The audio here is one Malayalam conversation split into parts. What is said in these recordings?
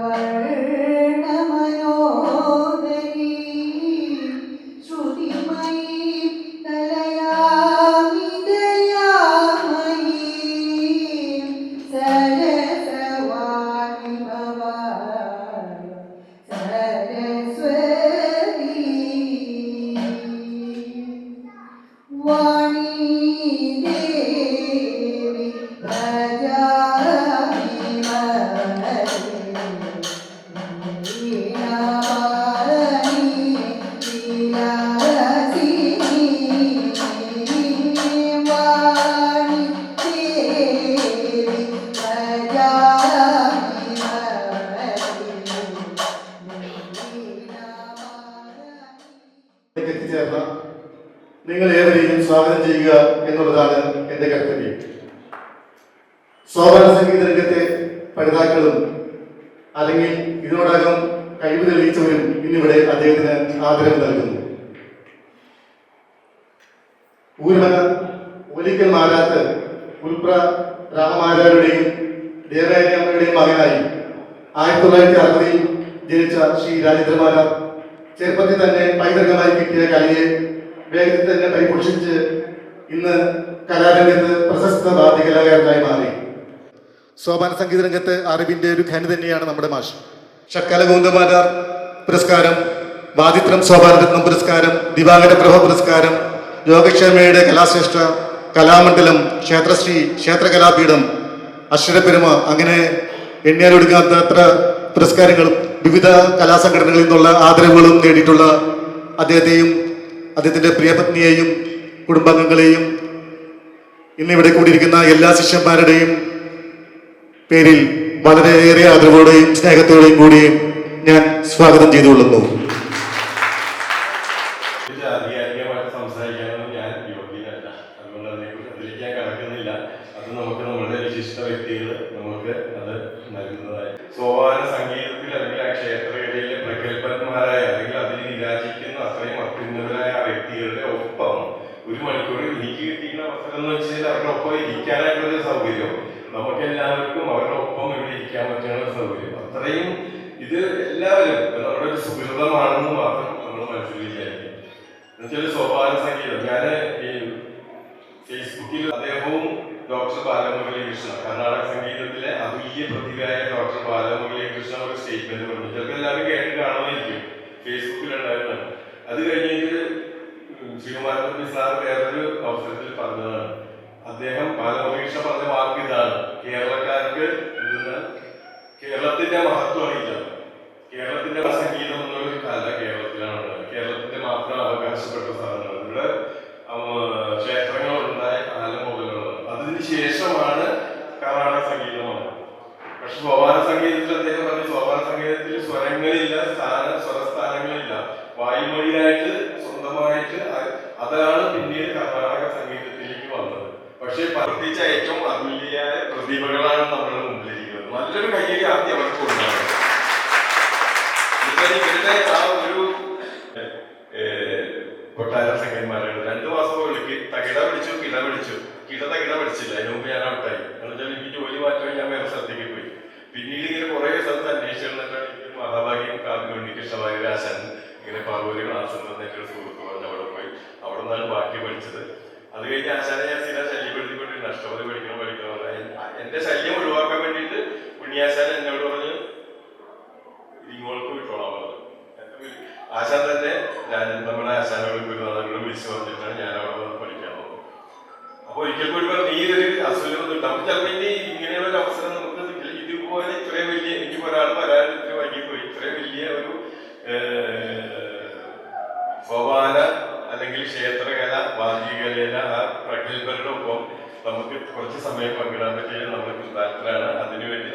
വർണമനോദരീ ശ്രുതിമയീ നിങ്ങൾ ഏവരെയും സ്വാഗതം ചെയ്യുക എന്നുള്ളതാണ് എന്റെ കർത്തവ്യം. സോപാന സംഗീത രംഗത്തെ പഠിതാക്കളും അല്ലെങ്കിൽ ഇതിനോടകം കഴിവ് തെളിയിച്ചവരും ഇന്നിവിടെ അദ്ദേഹത്തിന് ആദരവ് നൽകുന്നു. ഊർവന ഒലിക്കൽ മാരാത്ത് ഉൽപ്ര രാമമാരാരുടെയും ദേവരായ അമ്മയുടെയും മകനായി ആയിരത്തി തൊള്ളായിരത്തി അറുപതിൽ ജനിച്ച ശ്രീ രാജേന്ദ്രമാരാർ ചെറുപ്പത്തിൽ തന്നെ പൈതൃകമായി കിട്ടിയ കലയെ വേഗത്തിൽ തന്നെ പരിപോഷിച്ച് ഇന്ന് കലാരംഗത്ത് പ്രശസ്ത വാദ്യ കലാകാരനായി മാറി. സോപാന സംഗീത രംഗത്ത് അറിവിന്റെ ഒരു ഖനി തന്നെയാണ് നമ്മുടെ മാഷ്. ശക്കല ഗോവിന്ദമാരാർ പുരസ്കാരം വാദിത്രം സോപാനരത്നം പുരസ്കാരം ദിവാകര പ്രഭ പുരസ്കാരം യോഗക്ഷേമയുടെ കലാശ്രേഷ്ഠ കലാമണ്ഡലം ക്ഷേത്രശ്രീ ക്ഷേത്രകലാപീഠം അക്ഷരപ്പെരുമ അങ്ങനെ എണ്ണിയാലൊടുങ്ങാത്ത അത്ര പുരസ്കാരങ്ങളും വിവിധ കലാസംഘടനകളിൽ നിന്നുള്ള ആദരവുകളും നേടിയിട്ടുള്ള അദ്ദേഹത്തെയും അദ്ദേഹത്തിന്റെ പ്രിയപത്നിയെയും കുടുംബാംഗങ്ങളെയും ഇന്നിവിടെ കൂടിയിരിക്കുന്ന എല്ലാ ശിഷ്യന്മാരുടെയും പേരിൽ വളരെയേറെ ആദരവോടെയും സ്നേഹത്തോടെയും കൂടിയും ഞാൻ സ്വാഗതം ചെയ്തുകൊള്ളുന്നു. അതുല്യ പ്രതിഭയായ ഡോക്ടർ കൃഷ്ണ ഒരു സ്റ്റേറ്റ്മെന്റ് പറഞ്ഞു ചിലപ്പോൾ എല്ലാവരും കേട്ട് കാണുമായിരിക്കും. ഫേസ്ബുക്കിലുണ്ടായിരുന്നു. അത് കഴിഞ്ഞിട്ട് ശ്രീകുമാരൻ സാർ വേറൊരു അവസരത്തിൽ പറഞ്ഞതാണ്. അദ്ദേഹം ബാലമുരളികൃഷ്ണ പറഞ്ഞ വാക്ക് ഇതാണ്. കേരളക്കാർക്ക് കേരളത്തിന്റെ മഹത്വം അറിയില്ല. കേരളത്തിന്റെ സംഗീതം എന്നൊരു കല കേരളത്തിലാണ്. കേരളത്തിന്റെ മാത്രം അവകാശപ്പെട്ട സാധനങ്ങൾ പ്രത്യേകിച്ച ഏറ്റവും അതുല്യായ പ്രതിഭകളാണ് നമ്മുടെ മുമ്പിലിരിക്കുന്നത്. നല്ലൊരു കയ്യടി ആദ്യം അവർക്ക് ഉണ്ടാകും ഒരു കൊട്ടാര സംഘന്മാരാണ് രണ്ടു മാസം വിളിക്ക് തകിട പിടിച്ചു കിട പിടിച്ചു. കിട പിടിച്ചില്ല. അതിന് മുമ്പ് ഞാൻ ഔട്ടായി എന്നുവെച്ചാൽ എനിക്ക് ജോലി മാറ്റം ഞാൻ വേറെ സ്ഥലത്തേക്ക് പോയി. പിന്നീട് ഇങ്ങനെ കുറെ സ്ഥലത്ത് അന്വേഷിച്ചു എന്നിട്ടാണ് എനിക്ക് മഹാഭാഗ്യം ആശാൻ ഇങ്ങനെ പാർവതി ക്ലാസ് ഒരു സുഹൃത്ത് പറഞ്ഞു അവിടെ പോയി. അവിടെ നിന്നാണ് ബാക്കി പഠിച്ചത്. അത് കഴിഞ്ഞ് ആശാനെ ഞാൻ സ്ഥിരം ശല്യപ്പെടുത്തിക്കൊണ്ടിരുന്നു അഷ്ടപതി പഠിക്കണം പഠിക്കണം എന്റെ ശല്യം ഒഴിവാക്കാൻ വേണ്ടിയിട്ട് ഉണ്ണിയാശാൻ എന്നോട് പറഞ്ഞ് ഇങ്ങോട്ട് വിട്ടോളാൻ പറഞ്ഞു. ആശാൻ തന്നെ ഞാൻ നമ്മുടെ ആശാനോട് ഗുരുനാഥനോട് വിളിച്ചു പറഞ്ഞിട്ടാണ് ഞാൻ അവിടെ വന്ന് പഠിക്കാൻ പോകുന്നത്. അപ്പൊ ഒരിക്കൽ കൂടി പറഞ്ഞു ഈ ഒരു അസുഖം ഒന്നും നമുക്ക് ചിലപ്പോ ഇനി ഇങ്ങനെയുള്ള അവസരം നമുക്ക്. ഇതുപോലെ ഇത്രയും വലിയ എനിക്ക് ഒരാൾ വരാൻ ഇത്ര വൈകിപ്പോയി. ഇത്രയും വലിയ ഒരു ഭവാന അല്ലെങ്കിൽ ക്ഷേത്രകല വാദ്യകല ആ പ്രഗത്ഭരുടെ ഒപ്പം നമുക്ക് കുറച്ച് സമയം പങ്കിടാൻ പറ്റിയത് നമ്മൾ താല്പര്യമാണ് അതിനുവേണ്ടി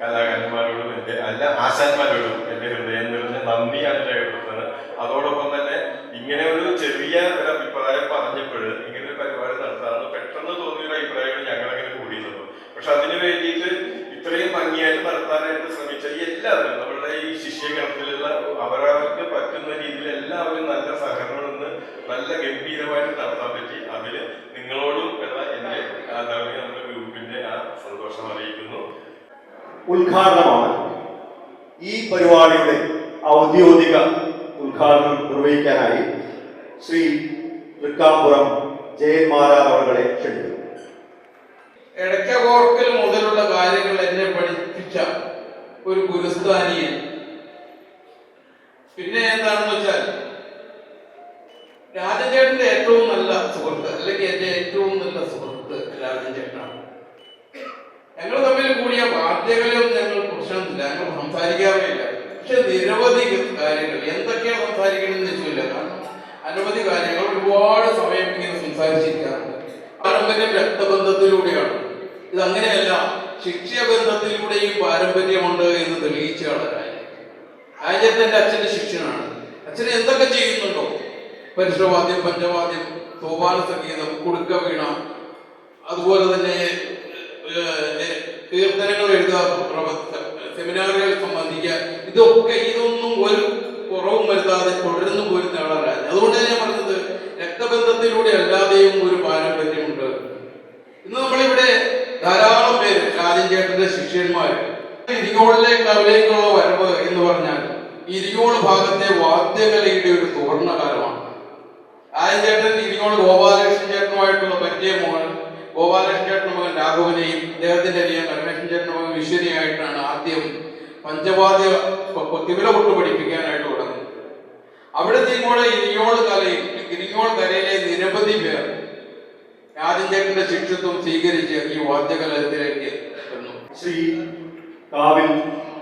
കലാകാരന്മാരോടും എന്റെ അല്ല ആശാന്മാരോടും എന്റെ ഹൃദയം നിറഞ്ഞ നന്ദിയാണ് രേഖപ്പെടുത്തുന്നത് അതോടൊപ്പം തന്നെ ഇങ്ങനെ ഒരു ചെറിയ ഒരു അഭിപ്രായം പറഞ്ഞപ്പോൾ ഇങ്ങനെ ഒരു പരിപാടി നടത്താമെന്ന് പെട്ടെന്ന് തോന്നിയ ഒരു അഭിപ്രായമാണ് ഞങ്ങളങ്ങനെ കൂടിയിരുന്നത് പക്ഷെ അതിനു വേണ്ടിയിട്ട് ഇത്രയും ഭംഗിയായിട്ട് നടത്താനായിട്ട് ശ്രമിച്ച ഈ എല്ലാവരും നമ്മളുടെ ഈ ശിഷ്യഗണത്തിലുള്ള അവരവർക്ക് പറ്റുന്ന രീതിയിൽ എല്ലാവരും നല്ല സഹകരണം നിന്ന് നല്ല ഗംഭീരമായിട്ട് നടത്താൻ പറ്റി അതിൽ നിങ്ങളോടും ഉള്ള എന്റെ അറിയിക്കുന്നു ഉദ്ഘാടനമാണ് ഈ പരിപാടിയുടെ ഔദ്യോഗിക ഉദ്ഘാടനം നിർവഹിക്കാനായി ശ്രീ തൃക്കാപ്പുറം ജയന്മാരാർ അവരുടെ ക്ഷണിക്കുന്നു. എടക്കകോർക്കൽ മുതലുള്ള കാര്യങ്ങൾ എന്നെ പഠിപ്പിച്ച ഒരു ഗുരുസ്ഥാനിയൻ പിന്നെ എന്താണെന്ന് വെച്ചാൽ രാജചേട്ടന്റെ ഏറ്റവും നല്ല സുഹൃത്ത് അല്ലെങ്കിൽ എന്റെ ഏറ്റവും നല്ല സുഹൃത്ത് രാജൻ ചേട്ടനാണ് ഞങ്ങൾ തമ്മിൽ കൂടിയ വാർത്തകളിലും ഞങ്ങൾ പ്രശ്നമില്ല. ഞങ്ങൾ സംസാരിക്കാറില്ല. പക്ഷെ നിരവധി കാര്യങ്ങൾ എന്തൊക്കെയാണ് സംസാരിക്കണമെന്ന് വെച്ചില്ല കാരണം അനവധി കാര്യങ്ങൾ ഒരുപാട് സമയം ഇങ്ങനെ സംസാരിച്ചിരിക്കാറുണ്ട്. പാരമ്പര്യം രക്തബന്ധത്തിലൂടെയാണ്. ഇത് അങ്ങനെയല്ല ശിക്ഷബന്ധത്തിലൂടെയും പാരമ്പര്യമുണ്ട് എന്ന് തെളിയിച്ചാണ് ആചാര്യന്റെ അച്ഛന്റെ ശിക്ഷനാണ്. അച്ഛൻ എന്തൊക്കെ ചെയ്യുന്നുണ്ടോ? പരിശ്രവാദ്യം പഞ്ചവാദ്യം സോപാന സംഗീതം കുടുക്ക വീണ അതുപോലെ തന്നെ കീർത്തനങ്ങൾ എഴുതുക സെമിനാറുകൾ സംബന്ധിക്കുക. ഇതൊക്കെ ഇതൊന്നും ഒരു കുറവും വരുത്താതെ തുടർന്നു പോരുന്ന ആളാണ് അതുകൊണ്ട് ഞാൻ പറഞ്ഞത് രക്തബന്ധത്തിലൂടെ അല്ലാതെയും ഒരു പാരമ്പര്യമുണ്ട്. ഇന്ന് നമ്മളിവിടെ ധാരാളം പേര് രാജൻ ചേട്ടന്റെ ശിഷ്യന്മാർ ഇരികോളിലെ കവലേക്കുള്ള വരവ് എന്ന് പറഞ്ഞാൽ ഇരികോൾ ഭാഗത്തെ വാദ്യകലയുടെ ഒരു സുവർണകാലമാണ്. രാജൻ ചേട്ടൻ ഇരിങ്ങോട് ഗോപാലകൃഷ്ണൻ ചേട്ടനുമായിട്ടുള്ള പരിചയമാണ് ഗോപാലകൃഷ്ണൻ ചേട്ടൻ മകൻ രാഘവനെയും അദ്ദേഹത്തിന്റെ അനിയൻ പരമേശ്വരൻ ചേട്ടൻ മകൻ വിശ്വനെയായിട്ടാണ് ആദ്യം പഞ്ചവാദ്യ തിമില കൊട്ട് പഠിപ്പിക്കാനായിട്ട് തുടങ്ങുന്നത്. അവിടുത്തെ നിങ്ങളുടെ ഇരിങ്ങോട് കലയിൽ ഇരിങ്ങോട് കലയിലെ നിരവധി പേർ രാജഞ്ചേട്ടന്റെ ശിക്ഷത്വം സ്വീകരിച്ച് ഈ വാദ്യകലത്തിലേക്ക് വന്നു ശ്രീ കാവിൽ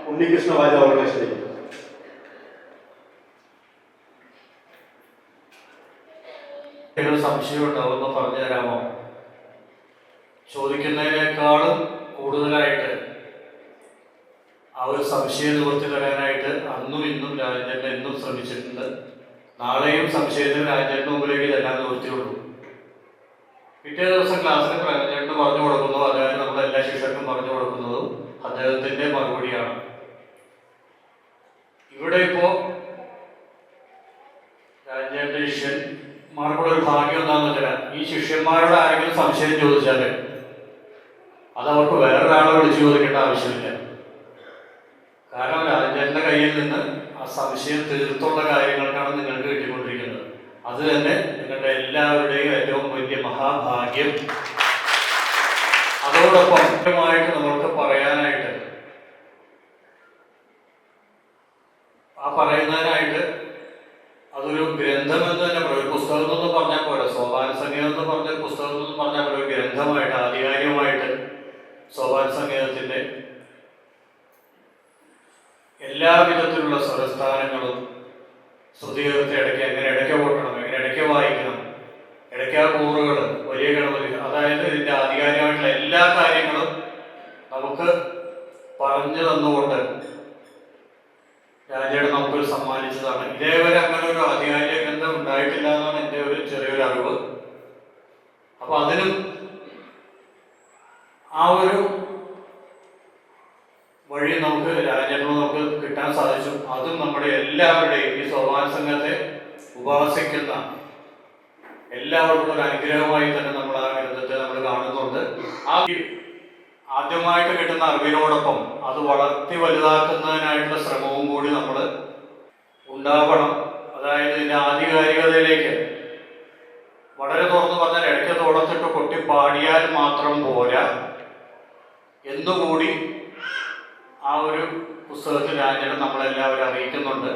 ഉണ്ണികൃഷ്ണ വാജ എന്തെങ്കിലും സംശയം ഉണ്ടാവുമെന്ന് പറഞ്ഞു തരാമോ ചോദിക്കുന്നതിനേക്കാളും കൂടുതലായിട്ട് ആ ഒരു സംശയം നിവർത്തി തരാനായിട്ട് അന്നും ഇന്നും രാജേന്ദ്രൻ എന്നും ശ്രമിച്ചിട്ടുണ്ട്. നാളെയും സംശയത്തിന് രാജേന്ദ്രന്റെ മുമ്പിലേക്ക് ഇതെല്ലാം നിവർത്തിയുള്ളൂ പിറ്റേ ദിവസം ക്ലാസ്സിൽ രാജേന്ദ്രൻ പറഞ്ഞു കൊടുക്കുന്നു. അതായത് നമ്മുടെ എല്ലാ ശിക്ഷകർക്കും പറഞ്ഞു കൊടുക്കുന്നതും. അദ്ദേഹത്തിന്റെ മറുപടിയാണ്. ഇവിടെ ഇപ്പോ രാജേന്ദ്രൻ ശിഷ്യന്മാർക്കുള്ള ഒരു ഭാഗ്യം എന്താണെന്ന് വെച്ചാൽ ഈ ശിഷ്യന്മാരോട് ആരെങ്കിലും സംശയം ചോദിച്ചാൽ അത് അവർക്ക് വേറൊരാളെ വിളിച്ചു ചോദിക്കേണ്ട ആവശ്യമില്ല. കാരണം രാജന്റെ കയ്യിൽ നിന്ന് ആ സംശയം തീർത്തുള്ള കാര്യങ്ങൾക്കാണ് നിങ്ങൾക്ക് കിട്ടിക്കൊണ്ടിരിക്കുന്നത്. അത് തന്നെ നിങ്ങളുടെ എല്ലാവരുടെയും ഏറ്റവും വലിയ മഹാഭാഗ്യം. അതോടൊപ്പം നമുക്ക് നമ്മൾക്ക് പറയാനായിട്ട് ആ പറയുന്നതിനായിട്ട് അതൊരു ഗ്രന്ഥം എന്ന് തന്നെ പറയും ഒരു പുസ്തകം എന്നൊന്നും പറഞ്ഞാൽ പോലെ സോപാന സംഗീതം എന്ന് പറഞ്ഞ ഒരു പുസ്തകം എന്നൊന്നും പറഞ്ഞാൽ പോലെ ഒരു ഗ്രന്ഥമായിട്ട് ആധികാരികമായിട്ട് സോപാന സംഗീതത്തിന്റെ എല്ലാ വിധത്തിലുള്ള സ്വരസ്ഥാനങ്ങളും ശ്രുതികീർത്തി ഇടയ്ക്ക് എങ്ങനെ ഇടയ്ക്ക് ഓട്ടണം എങ്ങനെ ഇടയ്ക്ക് വായിക്കണം ഇടയ്ക്ക് ആ കൂറുകൾ വലിയ ഗണപതി അതായത് ഇതിന്റെ ആധികാരികമായിട്ടുള്ള എല്ലാ കാര്യങ്ങളും നമുക്ക് പറഞ്ഞു തന്നുകൊണ്ട് നമുക്കൊരു സമ്മാനിച്ചതാണ്. ഇതേവരെ അങ്ങനെ ഒരു ആധികാരിക ഗ്രന്ഥം ഉണ്ടായിട്ടില്ല എന്നാണ് എന്റെ ഒരു ചെറിയൊരു അറിവ്. അപ്പൊ അതിനും ആ ഒരു വഴി നമുക്ക് രാജ്യങ്ങൾ നമുക്ക് കിട്ടാൻ സാധിച്ചു. അതും നമ്മുടെ എല്ലാവരുടെയും ഈ സോപാന സംഘത്തെ ഉപാസിക്കുന്ന എല്ലാവർക്കും ഒരു അനുഗ്രഹമായി തന്നെ നമ്മൾ ആ ഗ്രന്ഥത്തെ നമ്മൾ കാണുന്നുണ്ട്. ആ ആദ്യമായിട്ട് കിട്ടുന്ന അറിവിനോടൊപ്പം അത് വളർത്തി വലുതാക്കുന്നതിനായിട്ടുള്ള ശ്രമവും കൂടി നമ്മൾ ഉണ്ടാവണം. അതായത് ഇതിന്റെ ആധികാരികതയിലേക്ക്. വളരെ തുറന്നു പറഞ്ഞാൽ ഇടയ്ക്ക് തോടത്തിട്ട് കൊട്ടി പാടിയാൽ മാത്രം പോരാ. എന്നുകൂടി ആ ഒരു പുസ്തകത്തിൽ രാജനെ നമ്മളെല്ലാവരും അറിയിക്കുന്നുണ്ട്.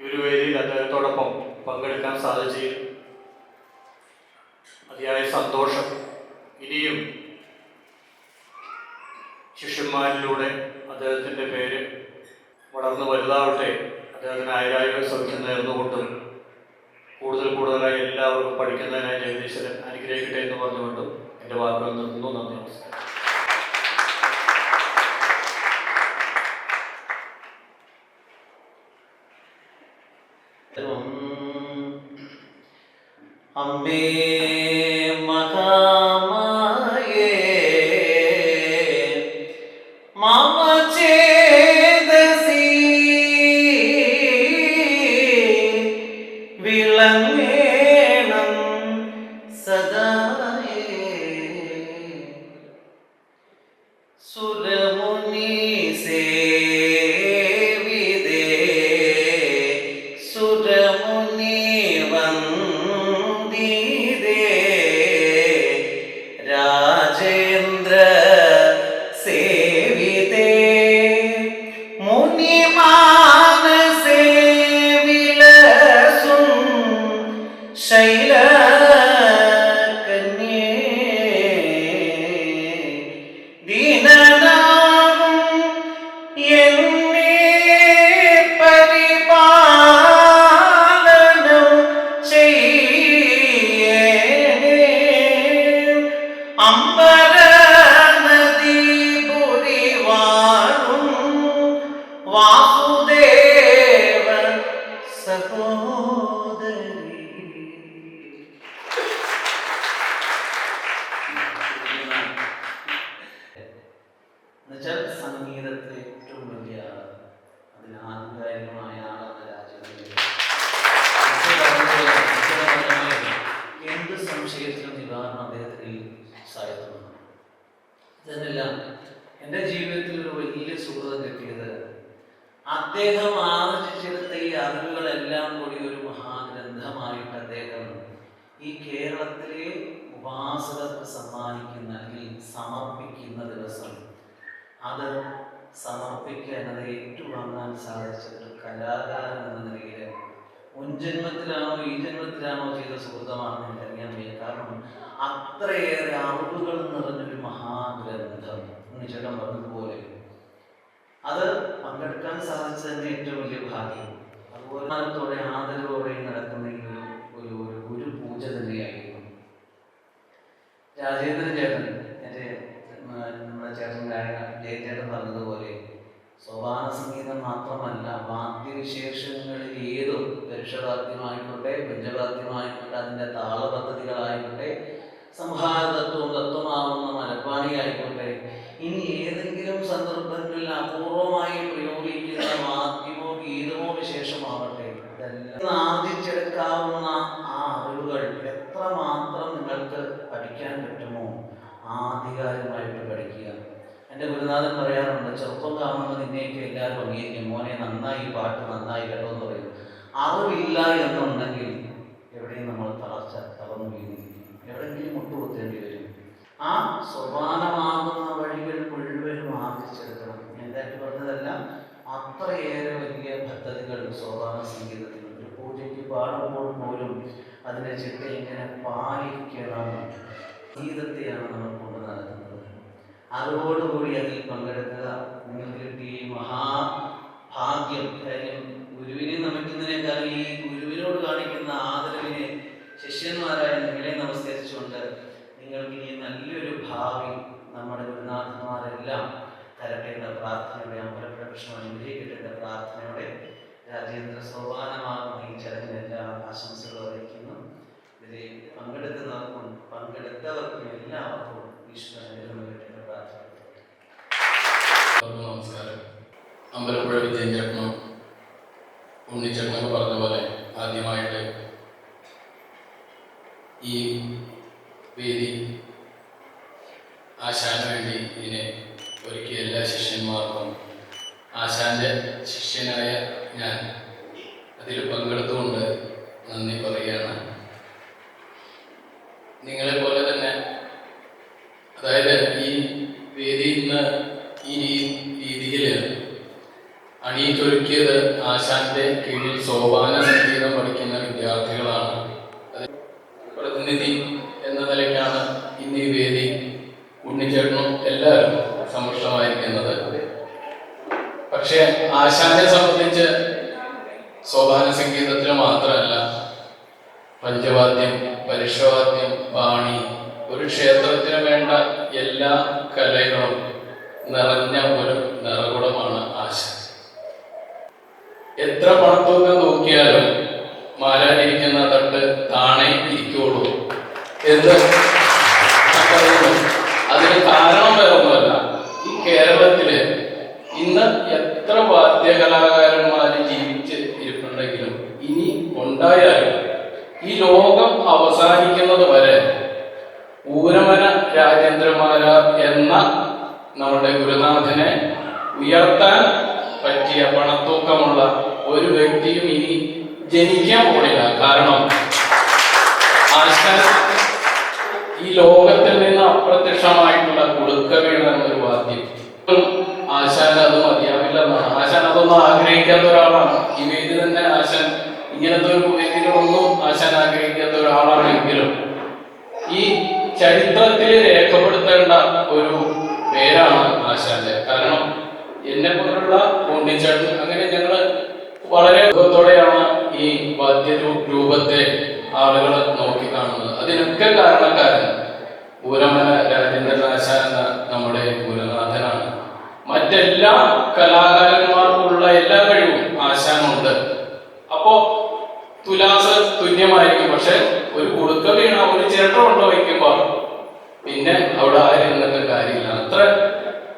ഈ ഒരു വേദിയിൽ അദ്ദേഹത്തോടൊപ്പം പങ്കെടുക്കാൻ സാധിച്ചതിൽ അതിയായ സന്തോഷം. ഇനിയും ശിഷ്യന്മാരിലൂടെ അദ്ദേഹത്തിന്റെ പേര് വളർന്നു വലുതാവട്ടെ. അദ്ദേഹത്തിന് ആയിരായിരം സൗഖ്യം നേർന്നുകൊണ്ട് കൂടുതൽ കൂടുതലായി എല്ലാവർക്കും പഠിക്കുന്നതിനായി ജഗദീശ്വരൻ അനുഗ്രഹിക്കട്ടെ എന്ന് പറഞ്ഞുകൊണ്ട് എന്റെ വാക്കുകൾ നിർത്തുന്നു നന്ദി നമസ്കാരം. അമ്പേ അദ്ദേഹം ആർജിച്ചെടുത്ത ഈ അറിവുകളെല്ലാം കൂടി ഒരു മഹാഗ്രന്ഥമായിട്ട് അദ്ദേഹം ഈ കേരളത്തിലെ ഉപാസകർക്ക് സമ്മാനിക്കുന്ന അല്ലെങ്കിൽ സമർപ്പിക്കുന്ന ദിവസം. അത് സമർപ്പിക്കാൻ ഏറ്റുവാങ്ങാൻ സാധിച്ചത് ഒരു കലാകാരൻ എന്ന നിലയിൽ മുൻജന്മത്തിലാണോ ഈ ജന്മത്തിലാണോ ചെയ്ത സുഹൃതമാണെന്ന് അറിയാൻ വയ്യ. കാരണം അത്രയേറെ അറിവുകൾ നിറഞ്ഞൊരു മഹാഗ്രന്ഥം. ഉണ്ണിച്ചേട്ടൻ പറഞ്ഞതുപോലെ അത് പങ്കെടുക്കാൻ സാധിച്ചതിന്റെ ഏറ്റവും വലിയ ഭാഗ്യം. അതുപോലെ ആദരവോടെ നടക്കുന്ന ഈ ഒരു ഒരു ഗുരു പൂജ തന്നെയായിരുന്നു. രാജേന്ദ്രൻ ചേട്ടൻ എന്റെ നമ്മുടെ ചേട്ടൻ ജയചേട്ടൻ പറഞ്ഞതുപോലെ സോപാന സംഗീതം മാത്രമല്ല വാദ്യവിശേഷങ്ങളിൽ ഏതും ദക്ഷവാദ്യമായിക്കോട്ടെ പഞ്ചവാദ്യമായിക്കോട്ടെ അതിന്റെ താളപദ്ധതികളായിക്കോട്ടെ സംഹാരതത്വവും തത്വമാവുന്ന മലപ്പാണിയായിക്കോട്ടെ ഇനി ഏതെങ്കിലും സന്ദർഭത്തിൽ അപൂർവമായി പ്രയോഗിക്കുന്ന വാദ്യമോ ഗീതമോ വിശേഷമാവട്ടെ ഇതെല്ലാം ആർജിച്ചെടുക്കാവുന്ന ആ അറിവുകൾ എത്ര മാത്രം നിങ്ങൾക്ക് പഠിക്കാൻ പറ്റുമോ? ആധികാരികമായിട്ട് പഠിക്കുക. എന്റെ ഗുരുനാഥൻ പറയാറുണ്ട് ചെറുപ്പം കാണുമ്പോൾ നിന്നെയൊക്കെ എല്ലാവരും അംഗീകരിക്കും. മോനെ നന്നായി പാട്ട് നന്നായി കേട്ടോ എന്ന് പറയും. അറിവില്ല എന്നുണ്ടെങ്കിൽ എവിടെയും നമ്മൾ തളർച്ച തളർന്നു വീണിരിക്കും എവിടെയെങ്കിലും മുട്ടുകൊടുത്തേണ്ടി വരും. ആ സോപാനമാകുന്ന അത്രയേറെ വലിയ പദ്ധതികൾ സോപാന സംഗീതത്തിൽ പൂജയ്ക്ക് പാടുമ്പോൾ പോലും അതിനെ ചിട്ട എങ്ങനെ പാലിക്കണം സംഗീതത്തെയാണ് നമ്മൾ കൊണ്ടു നടക്കുന്നത് അതോടുകൂടി അതിൽ പങ്കെടുക്കുക. നിങ്ങൾക്ക് കിട്ടിയ ഈ മഹാഭാഗ്യം കാര്യം ഗുരുവിനെ നമിക്കുന്നതിനേക്കാൾ ഈ ഗുരുവിനോട് കാണിക്കുന്ന ആദരവിനെ ശിഷ്യന്മാരായ നിങ്ങളെ നമസ്കരിച്ചുകൊണ്ട് നിങ്ങൾക്ക് ഈ നല്ലൊരു ഭാവി നമ്മുടെ ഗുരുനാഥന്മാരെല്ലാം തരട്ടെ എന്ന പ്രാർത്ഥനയോടെ അമ്പലപ്പുഴ കൃഷ്ണൻ അനുഗ്രഹിക്കട്ടെ പ്രാർത്ഥനയോടെ രാജേന്ദ്ര സോപാനമാകുന്ന ഈ ചടങ്ങിനെല്ലാം ആശംസകൾ അറിയിക്കുന്നു. ഇതിൽ പങ്കെടുക്കുന്നവർക്കും പങ്കെടുത്തവർക്കും എല്ലാവർക്കും ഈശ്വരൻ അനുഗ്രഹിക്കട്ടെ എന്ന പ്രാർത്ഥന നമസ്കാരം. അമ്പലപ്പുഴ വിജയൻ ചേട്ടനും ഉണ്ണിച്ചേട്ടനൊക്കെ പറഞ്ഞ പോലെ ആദ്യമായിട്ട് ഈ വേദി ആശാന് വേണ്ടി ഇതിനെ ഒരുക്കിയ എല്ലാ ശിഷ്യന്മാർക്കും ആശാന്റെ ശിഷ്യനായ ഞാൻ അതിൽ പങ്കെടുത്തുകൊണ്ട് നന്ദി പറയുകയാണ് നിങ്ങളെ പോലെ തന്നെ അതായത് ഈ വേദിയിൽ നിന്ന് ഈ രീതിയിൽ അണിയിച്ചൊരുക്കിയത് ആശാന്റെ കീഴിൽ സോപാന സംഗീതം പഠിക്കുന്ന വിദ്യാർത്ഥികളാണ് അത് പ്രതിനിധി എന്ന നിലയ്ക്കാണ് ഇന്ന് ഈ വേദി ഉണ്ണിച്ചേട്ടനും എല്ലാവരും സമ്പുഷ്ടമായിരിക്കുന്നത് പക്ഷെ ആശാനെ സംബന്ധിച്ച് സോപാന സംഗീതത്തിൽ മാത്രമല്ല പഞ്ചവാദ്യം പരുഷവാദ്യം പാണി ഒരു ക്ഷേത്രത്തിന് വേണ്ട എല്ലാ കലകളും നിറഞ്ഞ ഒരു നിറകുടമാണ് ആശ എത്ര പണത്തൂക്കം നോക്കിയാലും മാരാനിരിക്കുന്ന തട്ട് താണേ ഇരിക്കുള്ളൂ എന്ന് ഞാൻ പറയുന്നു അതിന് കാരണം വേറൊന്നുമല്ല ഈ കേരളത്തിൽ ഇന്ന് എത്ര വാദ്യകലാകാരന്മാർ ജീവിച്ച് ഇരിപ്പുണ്ടെങ്കിലും ഇനി ഉണ്ടായാലും ഈ ലോകം അവസാനിക്കുന്നത് വരെ ഊരമന രാജേന്ദ്രമാരാർ എന്ന നമ്മുടെ ഗുരുനാഥനെ ഉയർത്താൻ പറ്റിയ പണത്തൂക്കമുള്ള ഒരു വ്യക്തിയും ഇനി ജനിക്കാൻ പോണില്ല. കാരണം ഈ ലോകത്തിൽ നിന്ന് അപ്രത്യക്ഷമായിട്ടുള്ള കുടുക്ക വീണ എന്നൊരു വാദ്യം. ആശാൻ അത് ആശാൻ അതൊന്നും ആഗ്രഹിക്കാത്ത ഒരാളാണ്. ഈ വേദി തന്നെ ആശാൻ ഇങ്ങനത്തെ ഒരു വേദികളൊന്നും ആശാൻ ആഗ്രഹിക്കാത്ത ഒരാളാണെങ്കിലും ഈ ചരിത്രത്തിൽ രേഖപ്പെടുത്തേണ്ട ഒരു പേരാണ് ആശാന്റെ. കാരണം എന്നെ പോലുള്ള ഉണ്ണിച്ചേട്ടൻ അങ്ങനെ ഞങ്ങൾ വളരെ ദുഃഖത്തോടെയാണ് ഈ വാദ്യ രൂ- രൂപത്തെ ആളുകൾ നോക്കിക്കാണുന്നത് അതിനൊക്കെ കാരണക്കാരൻ പൂരമന രാജേന്ദ്രൻ ആശാൻ എന്ന നമ്മുടെ ഗുരുനാഥനാണ്. മറ്റെല്ലാ കലാകാരന്മാർക്കുള്ള എല്ലാ കഴിവും ആശാനുണ്ട്. അപ്പോ തുലാസ് തുല്യമായിരിക്കും പക്ഷെ ഒരു കുടുക്ക വീണ ഒരു ചേട്ടം ഉണ്ടോ വയ്ക്കുമ്പോ പിന്നെ അവിടെ ആരും കാര്യമില്ല. അത്ര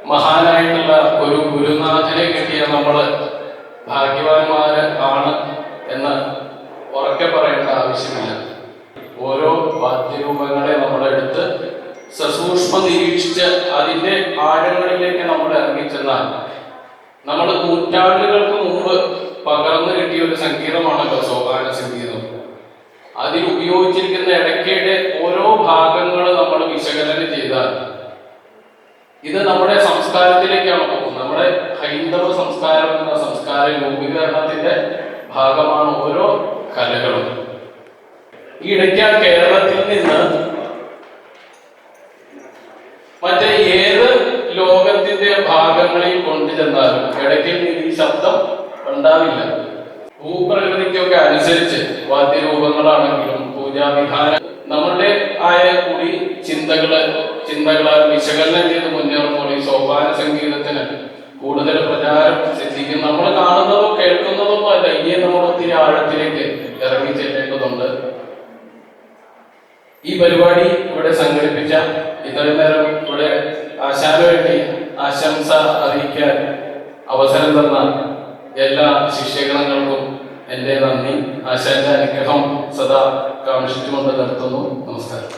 മഹാനായിട്ടുള്ള ഒരു ഗുരുനാഥനെ കിട്ടിയ നമ്മൾ ഭാഗ്യവാന്മാര് ആണ് എന്ന് ഉറക്കെ പറയേണ്ട ആവശ്യമില്ല. ഓരോ വാദ്യരൂപങ്ങളെ നമ്മളെടുത്ത് സസൂക്ഷ്മം നിരീക്ഷിച്ച് അതിന്റെ ആഴങ്ങളിലേക്ക് നമ്മൾ ഇറങ്ങിച്ചെന്നാൽ നമ്മൾ നൂറ്റാണ്ടുകൾക്ക് മുമ്പ് പകർന്നു കിട്ടിയ ഒരു സംഗീതമാണല്ലോ സോപാന സംഗീതം. അതിൽ ഉപയോഗിച്ചിരിക്കുന്ന ഇടയ്ക്കയുടെ ഓരോ ഭാഗങ്ങൾ നമ്മൾ വിശകലനം ചെയ്താൽ ഇത് നമ്മുടെ സംസ്കാരത്തിലേക്കാണ് പോകുന്നത്. നമ്മുടെ ഹൈന്ദവ സംസ്കാരം എന്ന സംസ്കാര രൂപീകരണത്തിന്റെ ഭാഗമാണ് ഓരോ കലകളും. ഈ ഇടയ്ക്ക് കേരളത്തിൽ നിന്ന് മറ്റേ ഏത് ലോകത്തിന്റെ ഭാഗങ്ങളിൽ കൊണ്ടുചെന്നാലും ഇടയ്ക്കിൽ നിന്ന് ഈ ശബ്ദം ഉണ്ടാവില്ല. ഭൂപ്രകൃതിക്കൊക്കെ അനുസരിച്ച് വാദ്യരൂപങ്ങളാണെങ്കിലും പൂജാവിധാനം നമ്മളുടെ ആയ കൂടി ചിന്തകൾ ചിന്തകളാൽ വിശകലനം ചെയ്ത് മുന്നേറുമ്പോൾ ഈ സോപാന സംഗീതത്തിന് കൂടുതൽ പ്രചാരം സിദ്ധിക്കും. നമ്മൾ കാണുന്നതോ കേൾക്കുന്നതോ അല്ല ഇനി നമ്മൾ ഒത്തിരി ആഴത്തിലേക്ക് ഇറങ്ങി ചെല്ലേണ്ടതുണ്ട്. ഈ പരിപാടി ഇവിടെ സംഘടിപ്പിച്ച ഇത്രയും നേരം ഇവിടെ ആശാന് വേണ്ടി ആശംസ അറിയിക്കാൻ അവസരം തന്ന എല്ലാ ശിഷ്യഗണങ്ങൾക്കും എന്റെ നന്ദി. ആശാന്റെ അനുഗ്രഹം സദാ കാക്ഷിച്ചുകൊണ്ട് നിർത്തുന്നു. നമസ്കാരം.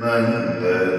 من ذا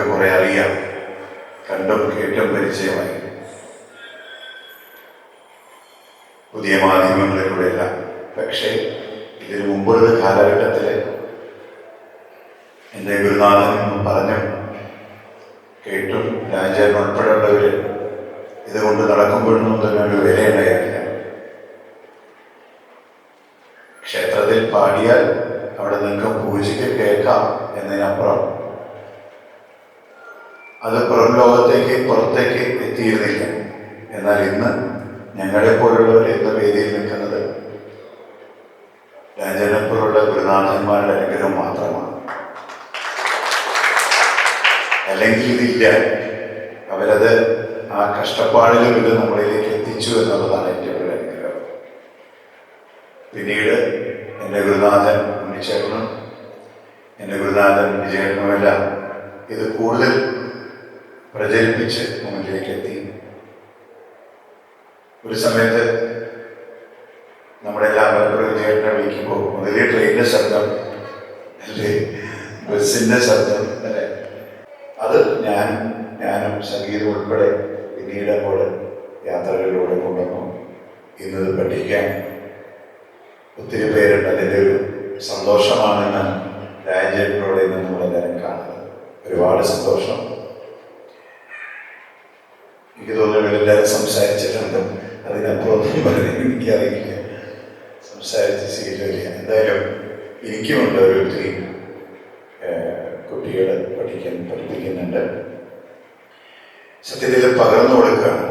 അതിൽ നമുക്ക് കുറെ അറിയാം കണ്ടും കേട്ടും പരിചയമായി. പുതിയ മാധ്യമങ്ങളിലൂടെയല്ല. പക്ഷേ ഇതിനു മുമ്പുള്ള കാലഘട്ടത്തിൽ എന്റെ ഗുരുനാഥൻ പറഞ്ഞു കേട്ടും രാജ്യം ഉൾപ്പെടെയുള്ളവർ ഇതുകൊണ്ട് നടക്കുമ്പോഴൊന്നും തന്നെ ഒരു വിലയുണ്ടായിരുന്നില്ല. ലോകത്തേക്ക് പുറത്തേക്ക് എത്തിയിരുന്നില്ല. എന്നാൽ ഇന്ന് ഞങ്ങളെ പോലുള്ളവർ എന്ന വേദിയിൽ നിൽക്കുന്നത് രാജനെപ്പോലുള്ള ഗുരുനാഥന്മാരുടെ അനുഗ്രഹം മാത്രമാണ്. അല്ലെങ്കിൽ ഇതില്ല. അവരത് ആ കഷ്ടപ്പാടിലും ഇത് നമ്മളിലേക്ക് എത്തിച്ചു എന്നുള്ളതാണ് എന്റെ ഒരു അനുഗ്രഹം. പിന്നീട് എന്റെ ഗുരുനാഥൻ ഉണ്ണിച്ചേട്ടനും എന്റെ ഗുരുനാഥൻ വിജയനുമെല്ലാം ഇത് കൂടുതൽ പ്രചരിപ്പിച്ച് മുന്നിലേക്ക് എത്തി. ഒരു സമയത്ത് നമ്മുടെ എല്ലാ മലപ്പുറം വിജയേട്ടനെ വിളിക്കുമ്പോൾ മുതലേ ട്രെയിനിന്റെ ശബ്ദം അല്ലേ ബസ്സിന്റെ ശബ്ദം അല്ലേ അത് ഞാൻ ഞാനും സംഗീതം ഉൾപ്പെടെ പിന്നീട് അങ്ങോട്ട് യാത്രകളിലൂടെ കൊണ്ടുവന്നു ഇന്നത് പഠിക്കാൻ ഒത്തിരി പേരുണ്ട് അതിന്റെ ഒരു സന്തോഷമാണ് ഞാൻ രാജേട്ടനോട് ഇന്ന് നമ്മളെല്ലാവരും കാണുന്നത് ഒരുപാട് സന്തോഷം എനിക്ക് തോന്നുന്നു ഇവരെല്ലാവരും സംസാരിച്ചിട്ടുണ്ട് അതിനപ്പുറം പറയാൻ എനിക്കറിയില്ല സംസാരിച്ച് ശീലമില്ല എന്തായാലും എനിക്കുമുണ്ട് ഓരോരുത്തരെയും കുട്ടികൾ പഠിക്കാൻ പഠിപ്പിക്കുന്നുണ്ട് സത്യത്തിൽ ഇത് പകർന്നു കൊടുക്കുകയാണ്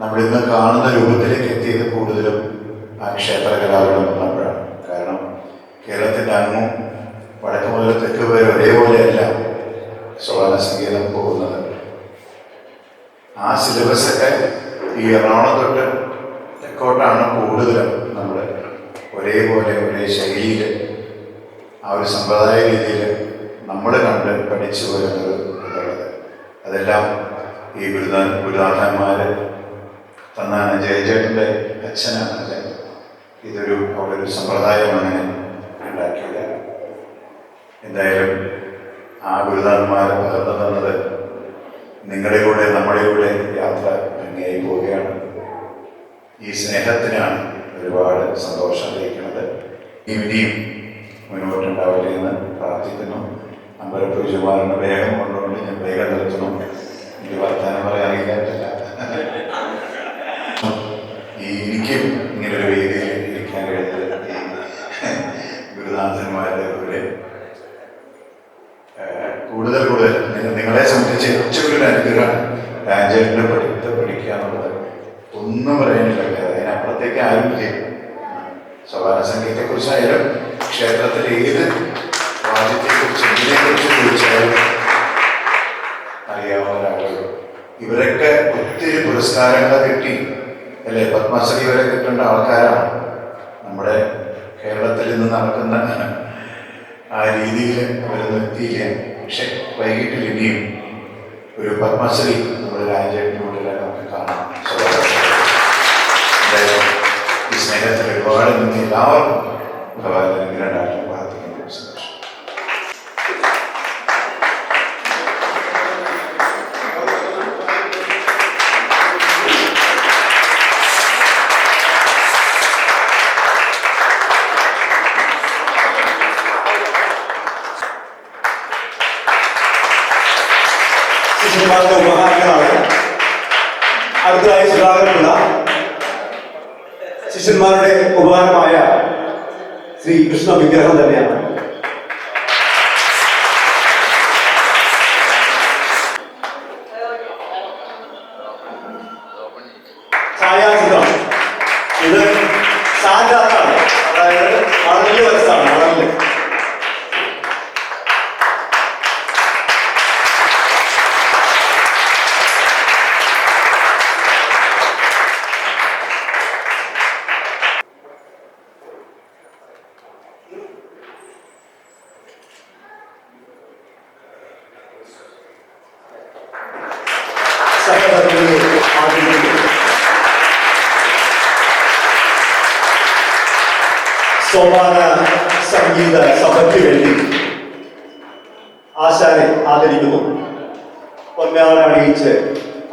നമ്മളിന്ന് കാണുന്ന രൂപത്തിലേക്ക് എത്തിയത് കൂടുതലും ആ ക്ഷേത്ര കലാപനം കാരണം കേരളത്തിന്റെ അങ്ങും വടക്ക് മുതൽ തെക്ക് വരെ ഒരേപോലെയല്ല സോളാന സംഗീതം പോകുന്നത്. ആ സിലബസൊക്കെ ഈ എറണാകുളം തൊട്ട് തെക്കോട്ടാണ് കൂടുതലും നമ്മൾ ഒരേപോലെ ഒരേ ശൈലിയിൽ ആ ഒരു സമ്പ്രദായ രീതിയിൽ നമ്മൾ കണ്ട് പഠിച്ചു വരുന്നത് അതെല്ലാം ഈ ഗുരുദാ ഗുരുനാഥന്മാർ തന്നാണ് ജയചേട്ടന്റെ അച്ഛനാണ് അല്ലേ ഇതൊരു അവിടെ ഒരു സമ്പ്രദായം അങ്ങനെ ഉണ്ടാക്കിയത്. എന്തായാലും ആ ഗുരുതാന്മാരെ പകർന്നു തന്നത് നിങ്ങളുടെ കൂടെ നമ്മുടെ കൂടെ യാത്ര ഭംഗിയായി പോവുകയാണ്. ഈ സ്നേഹത്തിനാണ് ഒരുപാട് സന്തോഷം അറിയിക്കുന്നത്. ഇനിയും മുന്നോട്ടുണ്ടാവില്ല എന്ന് പ്രാർത്ഥിക്കുന്നു. അമ്പലപ്പൂജമാരുടെ വേഗം കൊണ്ടുകൊണ്ട് ഞാൻ വേഗം നിർത്തുന്നു. എനിക്ക് വർത്തമാനം പറയാൻ അറിയാറ്റില്ല എനിക്കും ഇങ്ങനൊരു വേദിയിൽ ഇരിക്കാൻ കഴിഞ്ഞത് ഗുരുനാഥന്മാരുടെ കൂടെ. കൂടുതൽ കൂടുതൽ നിങ്ങളെ സംബന്ധിച്ച് ഏറ്റവും ഒരു അനുഗ്രഹം രാജേഷിന്റെ പഠിത്ത പഠിക്കുക എന്നുള്ളത് ഒന്നും പറയാനില്ല. അതിനപ്പുറത്തേക്ക് ആരും ചെയ്യും സോപാന സംഗീതത്തെ ക്ഷേത്രത്തിൽ ഏത് വാദ്യത്തെക്കുറിച്ച് എന്തിനെക്കുറിച്ച് ചോദിച്ചാലും അറിയാവുന്ന ഒരാളുകൾ ഇവരൊക്കെ ഒത്തിരി പുരസ്കാരങ്ങൾ കിട്ടി. അല്ലെ പത്മശ്രീ വരെ കിട്ടേണ്ട ആൾക്കാരാണ് നമ്മുടെ കേരളത്തിൽ നിന്ന് നടക്കുന്ന ആ രീതിയിൽ അവർ എത്തിയില്ല. പക്ഷെ വൈകിട്ടിൽ ഇനിയും ഒരു പത്മശ്രീ നമ്മുടെ രാജ്യത്തിനുള്ളിൽ നമുക്ക് കാണാം. ഈ സ്നേഹത്തിൽ ഒരുപാട് നിന്ന് എല്ലാവർക്കും ഭഗവാൻ അനുഗ്രഹം പ്രാർത്ഥിക്കുന്നു. സന്തോഷം. ശിഷ്യന്മാരുടെ ഉപഹാരങ്ങളാണ്. അടുത്തതായി സുധാകരനുള്ള ശിഷ്യന്മാരുടെ ഉപഹാരമായ ശ്രീ കൃഷ്ണ വിഗ്രഹം തന്നെയാണ്. സോപാന സംഗീത സഭയ്ക്ക് വേണ്ടി ആശാനെ ആദരിക്കുന്നു. പൊന്നാള അണിയിച്ച്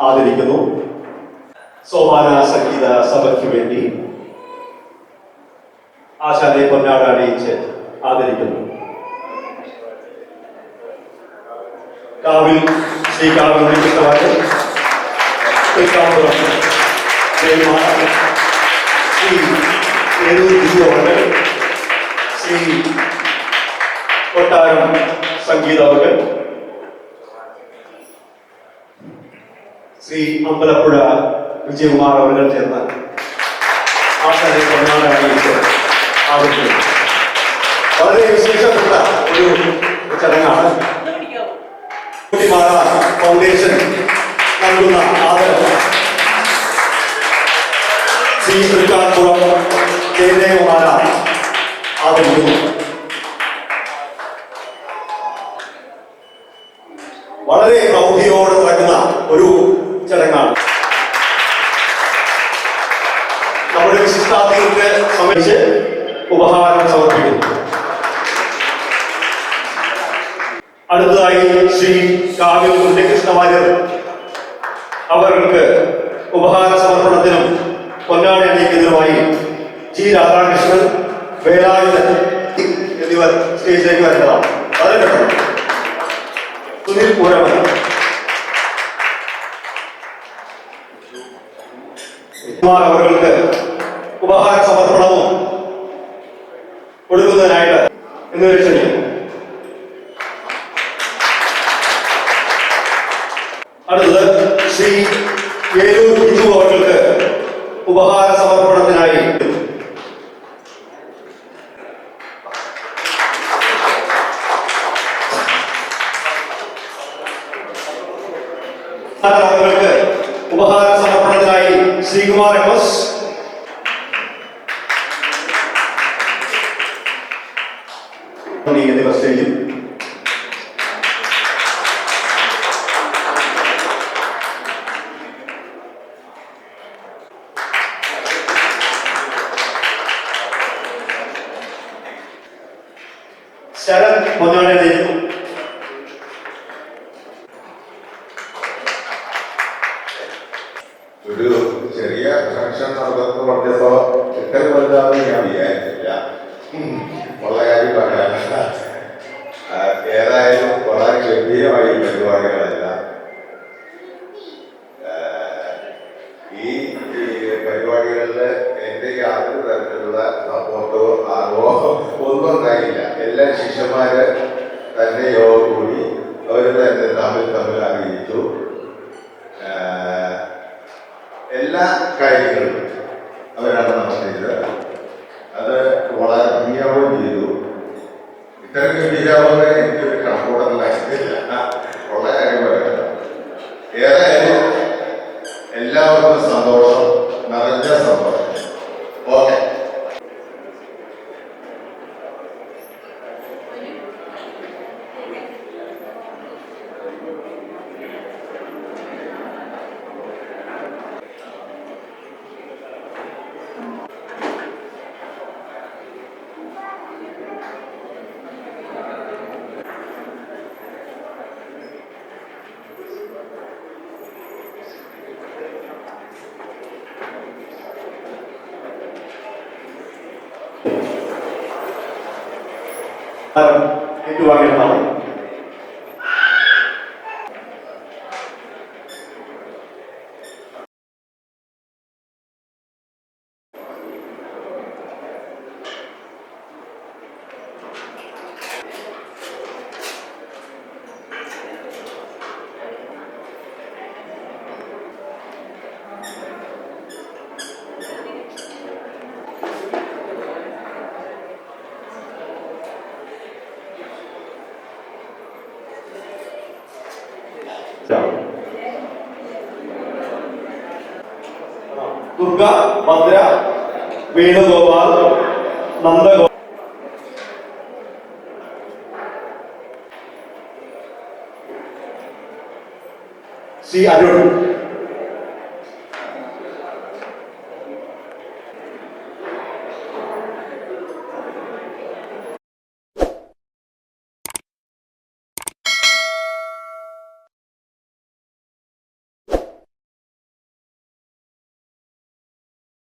ആദരിക്കുന്നു. സോപാന സംഗീത സഭയ്ക്ക് വേണ്ടി ആശാനെ പൊന്നാട അണിയിച്ച് ആദരിക്കുന്നു. കാവിൽ ശ്രീ കാവിൽ ദേവിമാർ ശ്രീ ഏരൂർ ബിജു അവർ ശ്രീ കൊട്ടാരം സംഗീത അവർ ശ്രീ അമ്പലപ്പുഴ വിജയകുമാർ അവർ ചേർന്ന് ആശാരി ആവശ്യം. വളരെ വിശേഷപ്പെട്ട ഒരു ചടങ്ങാണ്. കുട്ടിമാറ ഫൗണ്ടേഷൻ നൽകുന്ന ആദരവ് ശ്രീ തൃക്കാപ്പുറം ജയദേവമാല ആദരിക്കുന്നു വളരെ പ്രൗഢിയോടെ നടക്കുന്ന ഒരു ചടങ്ങാണ് നമ്മുടെ വിശിഷ്ടാതിഥികൾക്ക് സംബന്ധിച്ച് ഉപഹാരം സമർപ്പിക്കുന്നു അടുത്തതായി ശ്രീ കാവ്യ ഉണ്ണികൃഷ്ണ വാര്യർ അവർക്ക് ഉപഹാര സമർപ്പണത്തിനും പൊന്നാടി അണിയിക്കുന്നതിനുമായി ജി രാധാകൃഷ്ണൻ വേലായുധൻ എന്നിവർ സ്റ്റേജിലേക്ക് വരുന്നതാണ്. വളരെ സുനിൽ കുമാർ അവർക്ക് ഉപഹാര സമർപ്പണവും കൊടുക്കുന്നതിനായിട്ട് എന്ന് ക്ഷണിക്കുന്നു അടുത്തത് ശ്രീ ഏലൂർ ബിജു അവർക്ക് ഉപഹാര സമർപ്പണത്തിനായി Marcos. நீங்க ஃபர்ஸ்ட் எழுதி சரத் முதல்ல எழுதி ഏതായാലും എല്ലാവർക്കും സന്തോഷം നിറഞ്ഞ സന്തോഷം. വേണുഗോപാൽ നന്ദഗോ ശ്രീ അരുൺ